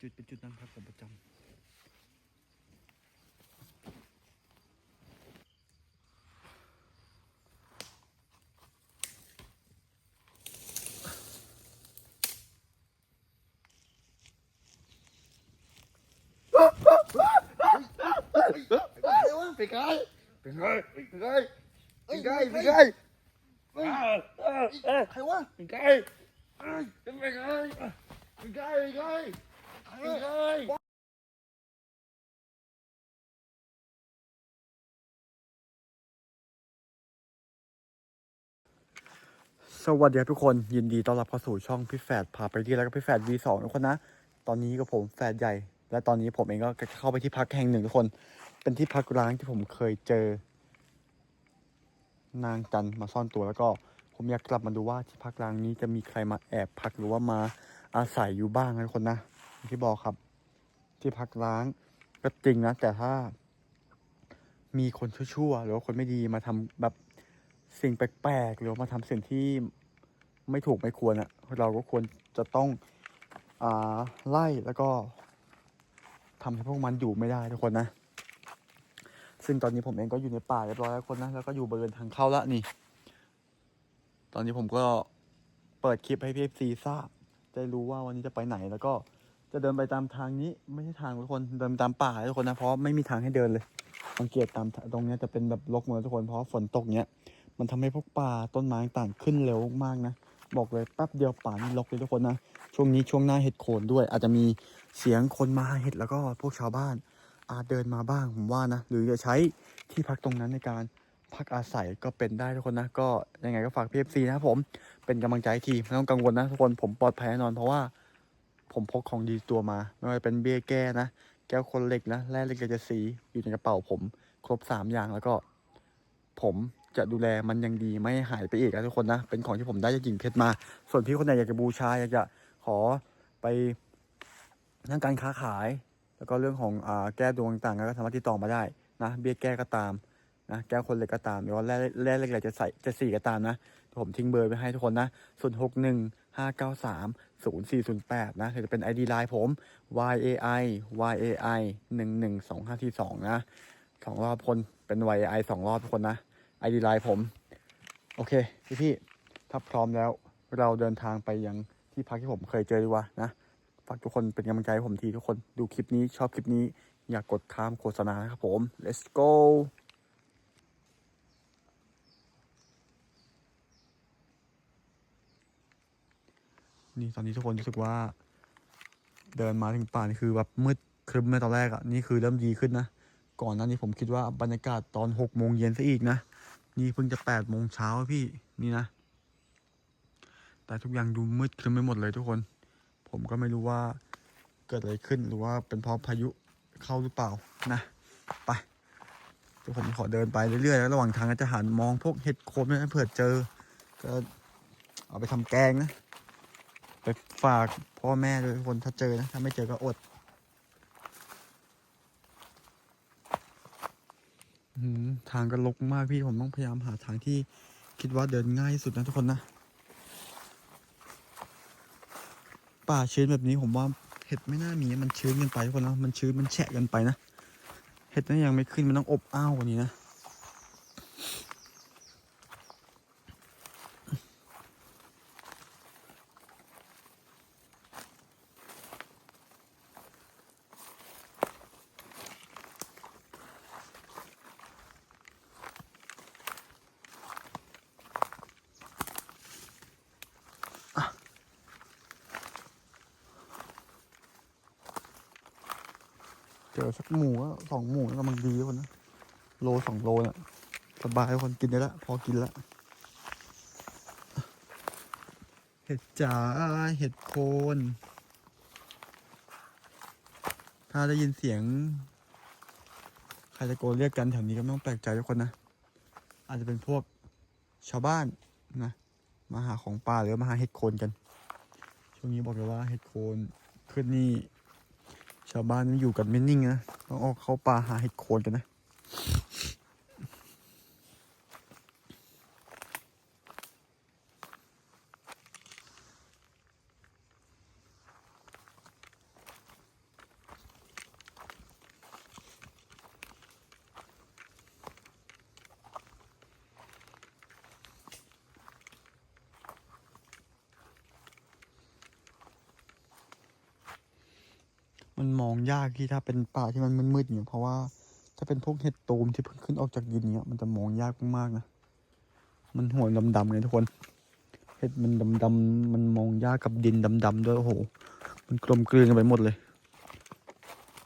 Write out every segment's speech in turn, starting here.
จุดเป็นจุดนั่งพักผมประจำไปไกลไปไกลไปไกลไปไกลไปไกลไปไกลใครวะไปไกลไปไกลไปไกล ไปไกลไปไกลสวัสดีครับทุกคนยินดีต้อนรับเข้าสู่ช่องพี่แฝดพาไปที่แล้วก็พี่แฝด V2 ทุกคนนะ ตอนนี้ก็ผมแฝดใหญ่ และตอนนี้ผมเองก็เข้าไปที่พักแห่งหนึ่งทุกคน เป็นที่พักร้างที่ผมเคยเจอ นางจันมาซ่อนตัวแล้วก็ ผมอยากกลับมาดูว่าที่พักร้างนี้จะมีใครมาแอบพักหรือว่ามาอาศัยอยู่บ้างนะทุกคนนะอย่าง ที่บอกครับ ที่พักร้างก็จริงนะ แต่ถ้า มีคนชั่วๆหรือว่าคนไม่ดีมาทำแบบสิ่งแปลกๆหรือว่ามาทำสิ่งที่ไม่ถูกไม่ควรอะ่ะเราก็ควรจะต้องอ่าไล่แล้วก็ทำให้พวกมันอยู่ไม่ได้ทุกคนนะซึ่งตอนนี้ผมเองก็อยู่ในป่าเรียบร้อยแล้วคนนะแล้วก็อยู่บริเวณทางเข้าละนี่ ตอนนี้ผมก็เปิดคลิปให้พี่ซีทราบจะรู้ว่าวันนี้จะไปไหนแล้วก็ จะเดินไปตามทางนี้ไม่ใช่ทางทุกคนเดินตามป่าทุกคนนะเพราะไม่มีทางให้เดินเลยสังเกตตามตรงนี้จะเป็นแบบรกหมดเลยทุกคนเพราะฝนตกเนี้ยมันทำให้พวกป่าต้นไม้ต่างขึ้นเร็วมากนะบอกเลยแป๊บเดียวป่านี่รกเลยทุกคนนะช่วงนี้ช่วงหน้าเห็ดโคนด้วย อาจจะมีเสียงคนมาเห็ดแล้วก็พวกชาวบ้าน อาจเดินมาบ้างผมว่านะหรือจะใช้ที่พักตรงนั้นในการพักอาศัยก็เป็นได้ทุกคนนะก็ยังไงก็ฝากพีเอฟซีนะครับผมเป็นกำลังใจทีไม่ต้องกังวลนะทุกคนผมปลอดภัยแน่นอนเพราะว่า ผมพกของดีตัวมา ไม่ว่าจะเป็นเบี้ยแก้นะ แก้วคนเหล็กนะแร่เหล็กกจะสีอยู่ในกระเป๋าผม ครบสามอย่างแล้วก็ ผมจะดูแลมันยังดีไม่หายไปอีกนะทุกคนนะ เป็นของที่ผมได้จากหญิงเพชรมา ส่วนพี่คนไหนอยากจะบูชาอยากจะขอไปเรื่องการค้าขาย แล้วก็เรื่องของอแก้ดวงต่างๆก็สามารถติดต่อมาได้นะ เบี้ยแก้ก็ตามนะแก้วคนเหล็กก็ตามหรือว่าแร่แร่เหล็กไหลจะใส่จะสีก็ตามนะผมทิ้งเบอร์ไว้ให้ทุกคนนะส่วนหกหนึ่งห้าเก้าสาม ศูนย์สี่ศูนย์แปดนะคือจะเป็น ID ไลน์ผม y a i y a i หนึ่งหนึ่งสองห้าที่สองนะสองรอบคนเป็น y a i สองรอบทุกคนนะ ID ไลน์ผม โอเค พี่พี่ๆถ้าพร้อมแล้วเราเดินทางไปยังที่พักที่ผมเคยเจอดีกว่านะฝากทุกคนเป็นกำลังใจให้ผมทีทุกคนดูคลิปนี้ชอบคลิปนี้ อย่ากกดข้ามโฆษณานะครับผม let's go นี่ตอนนี้ทุกคนรู้สึกว่า เดินมาถึงป่านี่คือแบบมืดครึ้มในตอนแรกอะ่ะนี่คือเริ่มดีขึ้นนะก่อนหน้านี้ผมคิดว่าบรรยากาศตอนหกโมงเย็นซะอีกนะนี่เพิ่งจะแปดโมงเช้าพี่นี่นะ แต่ทุกอย่างดูมืดครึ้มไปหมดเลยทุกคน ผมก็ไม่รู้ว่าเกิดอะไรขึ้นหรือว่าเป็นเพราะพายุเข้าหรือเปล่านะไปเดี๋ยวผมขอเดินไปเรื่อยๆแล้วระหว่างทางก็จะหันมองพวกเห็ดโคนนะเผื่อเจอ ก็เอาไปทำแกงนะ ไปฝากพ่อแม่ด้วยทุกคนถ้าเจอนะ ถ้าไม่เจอก็อดทางก็ลกมากพี่ผมต้องพยายามหาทางที่คิดว่าเดินง่ายที่สุดนะทุกคนนะ ป่าชื้นแบบนี้ผมว่าเห็ดไม่น่ามีมันชื้นกินไปทุกคนนะมันชื้นมันแฉะกินไปนะ เห็ดนั้นยังไม่ขึ้นมันต้องอบอ้าวกว่านี้นะ เจอสักหมูก็สองหมูก็กำลังดีทุกคนนะโลสองโลเนี่ยสบายทุกคนกินได้ละพอกินละเห็ดจ๋าเห็ดโคนถ้าได้ยินเสียง ใครตะโกนเรียกกันแถวนี้ก็ไม่ต้องแปลกใจทุกคนนะ อาจจะเป็นพวกชาวบ้านนะ มาหาของป่าหรือมาหาเห็ดโคนกัน ช่วงนี้บอกเลยว่าเห็ดโคนขึ้นนี่ ชาวบ้านอยู่กันไม่นิ่งนะ ต้องออกเข้าป่าหาเห็ดโคนกันนะ มันม ที่ถ้าเป็นป่าที่มันมืดๆอย่างเงี้ยเพราะว่าถ้าเป็นพวกเห็ดตูมที่เพิ่งขึ้นออกจากดินเนี้ยมันจะมองยากมากนะ มันหัวดำๆไงทุกคน เห็ดมันดำๆมันมองยากกับดินดำๆด้วยโอ้โห มันกลมกลืนกันไปหมดเลย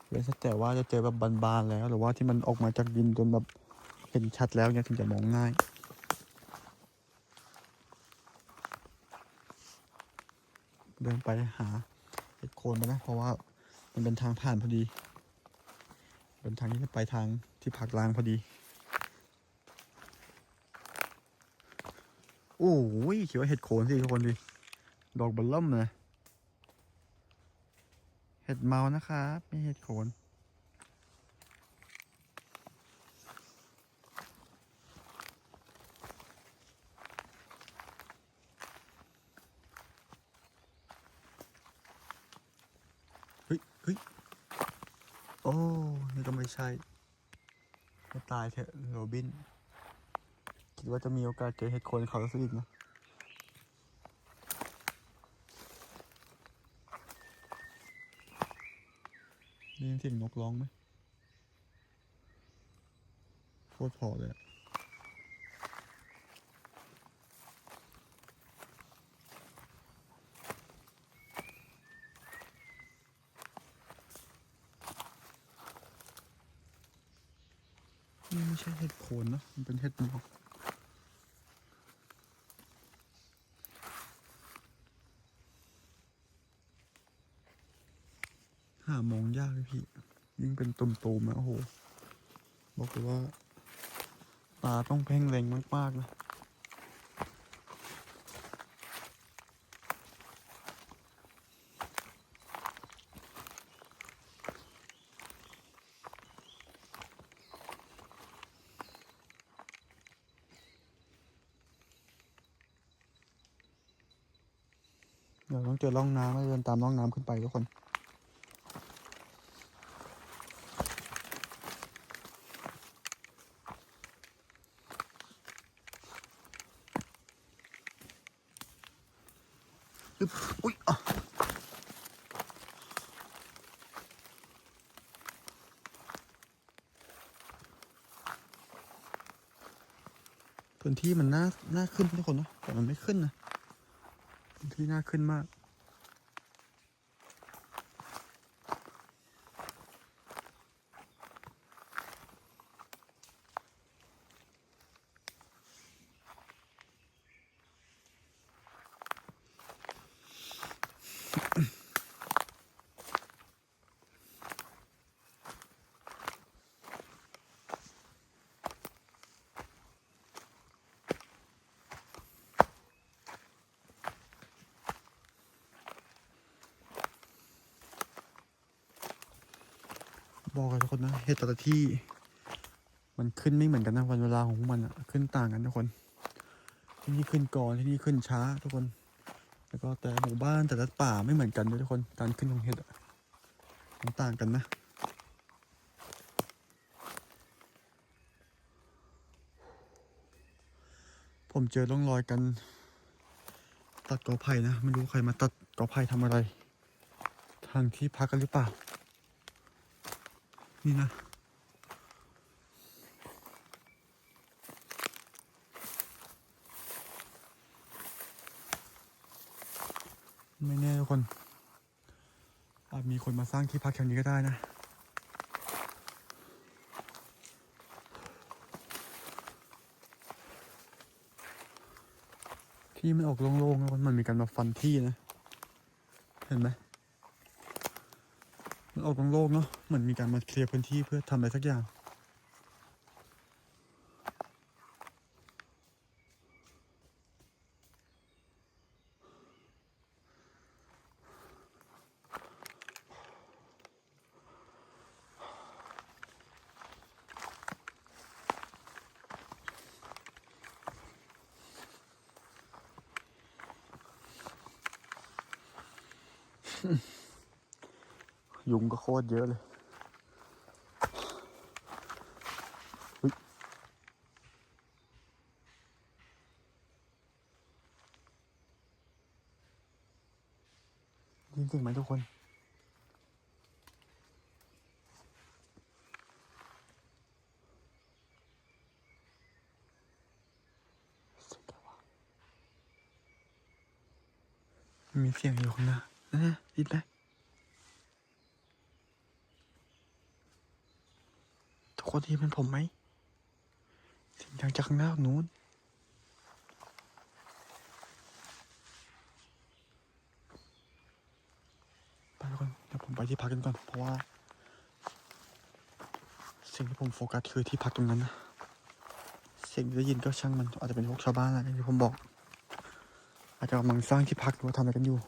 เว้นแต่ว่าจะเจอแบบบานๆแล้วหรือว่าที่มันออกมาจากดินจนแบบเห็นชัดแล้วเนี่ยถึงจะมองง่ายเดินไปหาเห็ดโคนไปนะเพราะว่า มันเป็นทางผ่านพอดี เป็นทางที่จะไปทางที่ผักล้างพอดี โอ้ยคิดว่าเห็ดโคนสิทุกคนดิ ดอกบัลล่มเลย เห็ดเมานะครับไม่เห็ดโคน เฮ้ยเฮ้ยโอ้ นี่ก็ไม่ ใช่ตายเถอะโรบิน คิดว่าจะมีโอกาสเจอเห็ดโคนเขาสักอีกนะได้ยินเสียงนกร้องไหมโคตรพอเลยอะนี่ ไม่ใช่เห็ดโคนนะ มันเป็นเห็ดหมอกหามองยากเลยพี่ ยิ่งเป็นตุ่มๆนะโอ้โห บอกเลยว่า ตาต้องเพ่งเล็งมากๆนะ ดี๋ยวต้องเจอร่องน้ำแล้วเดินตามร่องน้ำขึ้นไปทุกคนอุ๊ยอะพื้นที่มันน่าน่าขึ้นทุกคนเนะแต่มันไม่ขึ้นนะ ที่น่าขึ้นมาก บอกเลยทุกคนนะเห็ดแต่ละที่ มันขึ้นไม่เหมือนกันนะวันเวลาของพวกมันอะขึ้นต่างกันทุกคน ที่นี่ขึ้นก่อนที่นี่ขึ้นช้าทุกคน แล้วก็แต่หมู่บ้านแต่ละป่าไม่เหมือนกันด้วยทุกคน การขึ้นของเห็ดมันต่างกันนะผมเจอร่องรอยกัน ตัดกอไผ่นะไม่รู้ใครมาตัดกอไผ่ทำอะไร ทางที่พักกันหรือเปล่า นี่นะไม่แน่ทุกคนอาจมีคนมาสร้างที่พักแถวนี้ก็ได้นะ ที่มันออกโล่งๆแล้วมันมีการมาฟันที่นะ เห็นไหม ออกโล่งเนาะเหมือนมีการมาเคลียร์พื้นที่เพื่อทำอะไรสักอย่าง ยุงก็โคตรเยอะเลยยินสียงไหมทุกคน มีเสียงอยู่ข้างหน้านะยินไหม ทุกคนได้ยินเป็นผมไหมเสียงดังจากข้างหน้านู้นไปทุกคนเดี๋ยวผมไปที่พักกันก่อน เพราะว่า สิ่งที่ผมโฟกัสคือที่พักตรงนั้นนะสิ่งที่ได้ยินก็ช่างมันอาจจะเป็นพวกชาวบ้านแหละอย่างที่ผมบอก อาจจะกำลังสร้างที่พักหรือว่าทำอะไรกันอยู่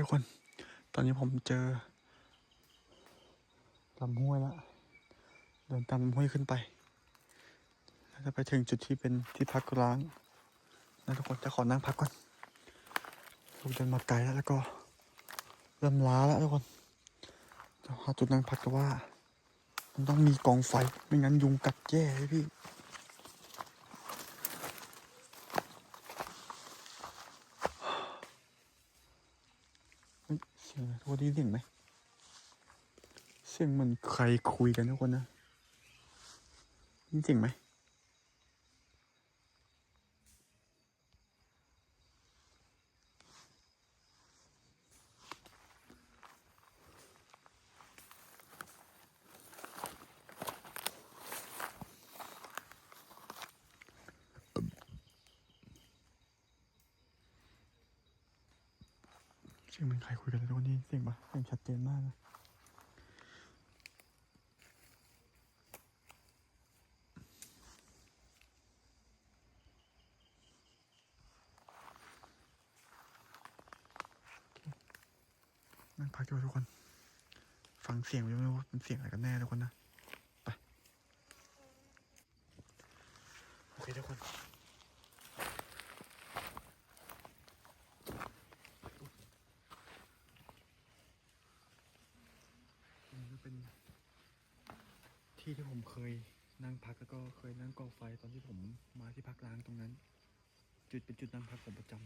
ทุกคน ตอนนี้ผมเจอลำห้วยแล้วเดินตามลำห้วยขึ้นไปแล้วจะไปถึงจุดที่เป็นที่พักร้างนะทุกคนจะขอนั่งพักก่อนเราเดินมาไกลแล้วแล้วก็เริ่มล้าแล้วทุกคนจะหาจุดนั่งพักแต่ว่า มันต้องมีกองไฟไม่งั้นยุงกัดแย่เลยพี่ เสียงทุกคนได้ยินเสียงไหมเสียงเหมือนใครคุยกันทุกคนนะได้ยินเสียงไหม เสียงเหมือนใครคุยกันเลยทุกคนนี่เสียงปะเสียงชัดเจนมากนะนั่งพักกันไว้ทุกคน ฟังเสียงไว้ไม่รู้ว่าเป็นเสียงอะไรกันแน่ทุกคนนะ ไป โอเคทุกคน นี่ก็เป็นที่ที่ผมเคยนั่งพักแล้วก็ เคยนั่งก่อไฟตอนที่ผมมาที่พักร้างตรงนั้น จุดเป็นจุดนั่งพักผมประจำ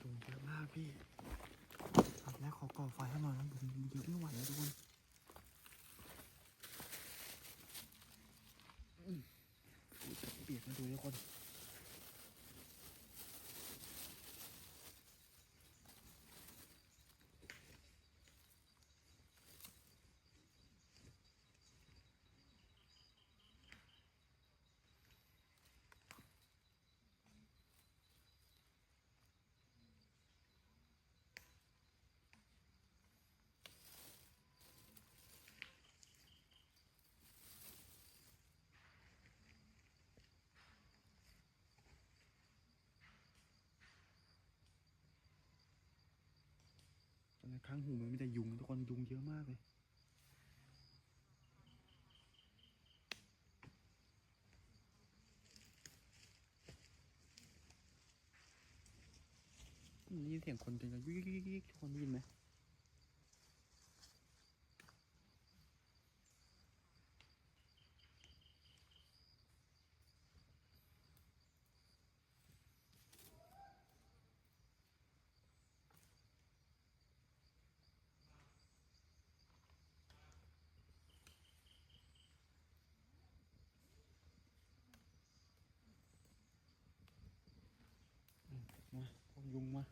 ยุงเยอะมากพี่ตอนแรกขอก่อไฟให้หน่อยนะยุงเยอะไม่ไหวแล้วทุกคนอืมอุ๊ยเปียกนะดูทุกคน ข้างหูมันมีแต่ยุงทุกคนยุงเยอะมากเลย นี่เสียงคนเดินกันยิกยิกยิกทุกคนได้ยินไหม มาพวกยุงมา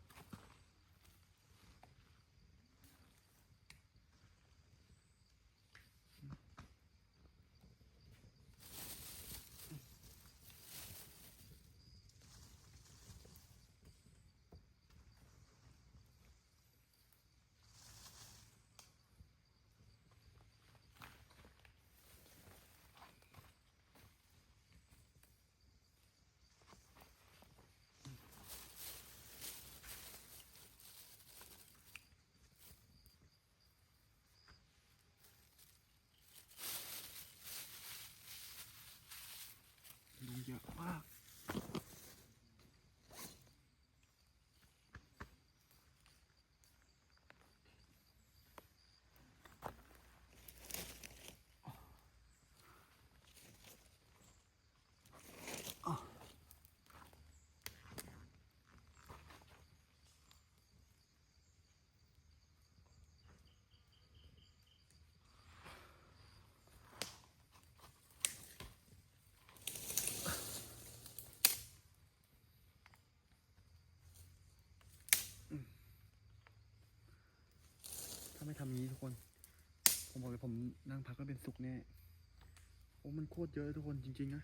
ทุกคน ผมบอกเลยผมนั่งพักก็เป็นสุขแน่ โอ้มันโคตรเยอะเลยทุกคนจริงๆนะ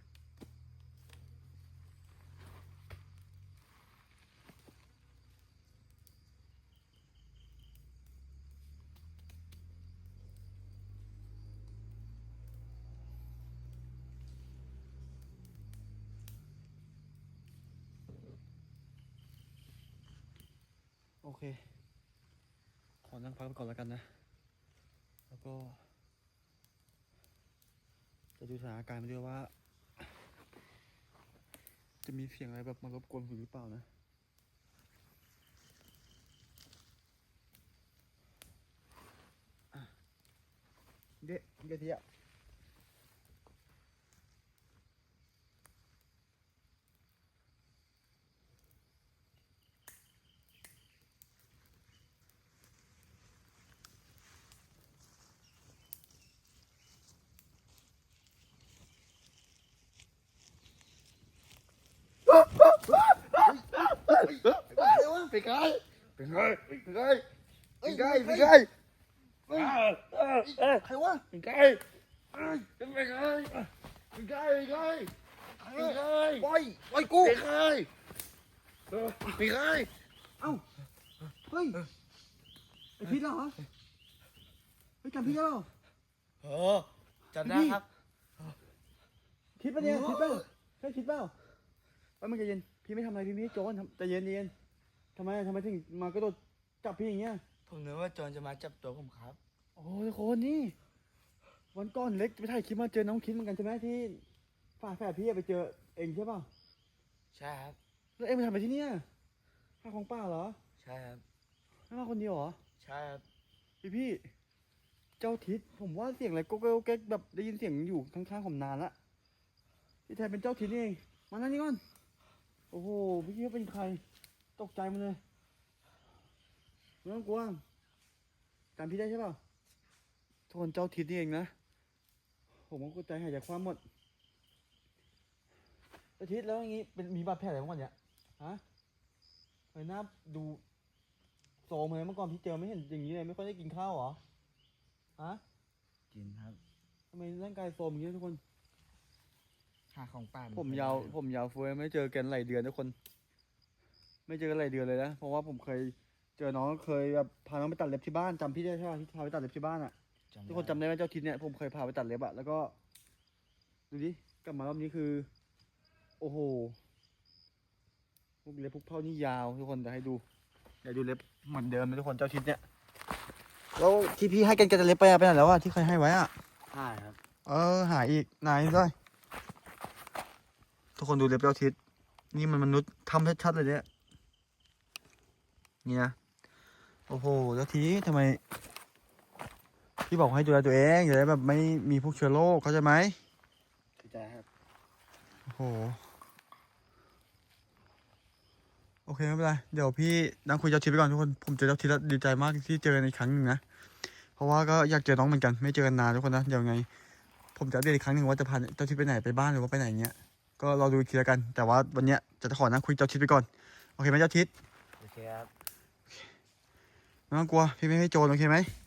โอเค ขอนั่งพักไปก่อนแล้วกันนะ แล้วก็ จะดูสถานการณ์ไปด้วยว่า จะมีเสียงอะไรแบบมารบกวนผมหรือเปล่านะเด็กเด็กทีอะ ไปไกลไปไกลไปไกลไปไกลไปไกลใครวะไปไกลจะไปไกลไปไกลไปไกลไปไกลปล่อยปล่อยกูไปไกลไปไกลเอ้าเฮ้ยไอพิษเหรอไอ้ยจำพิษแล้วเหรอเออจำได้ครับคิดปะเนี่ยคิดเปล่าใช่คิดเปล่าเอ้ยมันใจเย็น พี่ไม่ทำอะไรพี่ไม่ได้โจรทำใจเย็นใจเย็นทำไมทำไมถึงมากระโดดจับพี่อย่างเงี้ย ผมนึกว่าโจรจะมาจับตัวผมครับ โอ้ยโคนนี่ วันก่อนเล็กไปถ่ายคลิปมาเจอน้องคิดเหมือนกันใช่ไหมที่ฝาแฝดพี่อะไปเจอเองใช่เปล่าใช่ครับ แล้วเองไปทำอะไรที่เนี่ยหาของป่าเหรอใช่ครับไม่มาคนเดียวเหรอ ใช่ครับ พี่พี่ เจ้าทิศผมว่าเสียงอะไรก็ก็แก๊กแบบได้ยินเสียงอยู่ข้างๆผมนานละที่แท้เป็นเจ้าทิศนี่เอง มานั่นนี่ก่อน โอ้โหพี่คิดว่าเป็นใคร ตกใจหมันเลยไม่ต้องกลัวจำพี่ได้ใช่เปล่าทุกคนเจ้าทิศนี่เองนะ ผมก็ใจหายใจความหมดเจ้าทิศแล้วอย่างงี้เป็นมีบาดแผลอะไรบ้างวะเนี่ย ฮะเฮ้ยหน้าดูโซมเลยเมื่อก่อนพี่เจอไม่เห็นอย่างนี้เลยไม่ค่อยได้กินข้าวเหรอ ฮะ กินครับทำไมร่างกายโซมอย่างนี้ทุกคน หาของป่าผมยาวผมยาวเฟ้ยไม่เจอกันหลายเดือนทุกคน ไม่เจอกันหลายเดือนเลยนะเพราะว่าผมเคยเจอน้องเคยแบบพาน้องไปตัดเล็บที่บ้านจำพี่ได้ใช่ไหมที่พาไปตัดเล็บที่บ้านอะทุกคนจำได้ไหมเจ้าทิศเนี่ยผมเคยพาไปตัดเล็บอะแล้วก็ดูดิกลับมารอบนี้คือ โอ้โหพวกเล็บพวกเผานี่ยาวทุกคนเดี๋ยวให้ดูเดี๋ยวดูเล็บเหมือนเดิมนะทุกคนเจ้าทิศเนี่ยแล้วที่พี่ให้กันกันจะเล็บไปอะไปไหนแล้วอะที่เคยให้ไว้อะใช่ครับ เออหายอีกไหนด้วย ทุกคนดูเล็บเจ้าทิศนี่มันมนุษย์ทำชัดๆเลยเนี่ยนี่นะโอ้โหแล้วทีนี้ทำไมพี่บอกให้ดูแลตัวเองอย่าได้แบบไม่มีพวกเชื้อโรคเข้าใจไหมเข้าใจครับโอ้โหโอเคไม่เป็นไรเดี๋ยวพี่นั่งคุยเจ้าทิศไปก่อนทุกคนผมเจอเจ้าทิศแล้วดีใจมากที่เจอกันอีกครั้งหนึ่งนะเพราะว่าก็อยากเจอน้องเหมือนกัน ไม่เจอกันนานทุกคนนะเดี๋ยวไง ผมจะอัปเดตอีกครั้งหนึ่งว่าจะพาเจ้าทิศไปไหนไปบ้านหรือว่าไปไหนเงี้ย ก็รอดูอีกทีแล้วกัน แต่ว่าวันเนี้ยจะขอนั่งคุยเจ้าทิศไปก่อน โอเคไหมเจ้าทิศโอเคครับ ไม่ต้องกลัว พี่ไม่ให้โจรโอเคไหมโ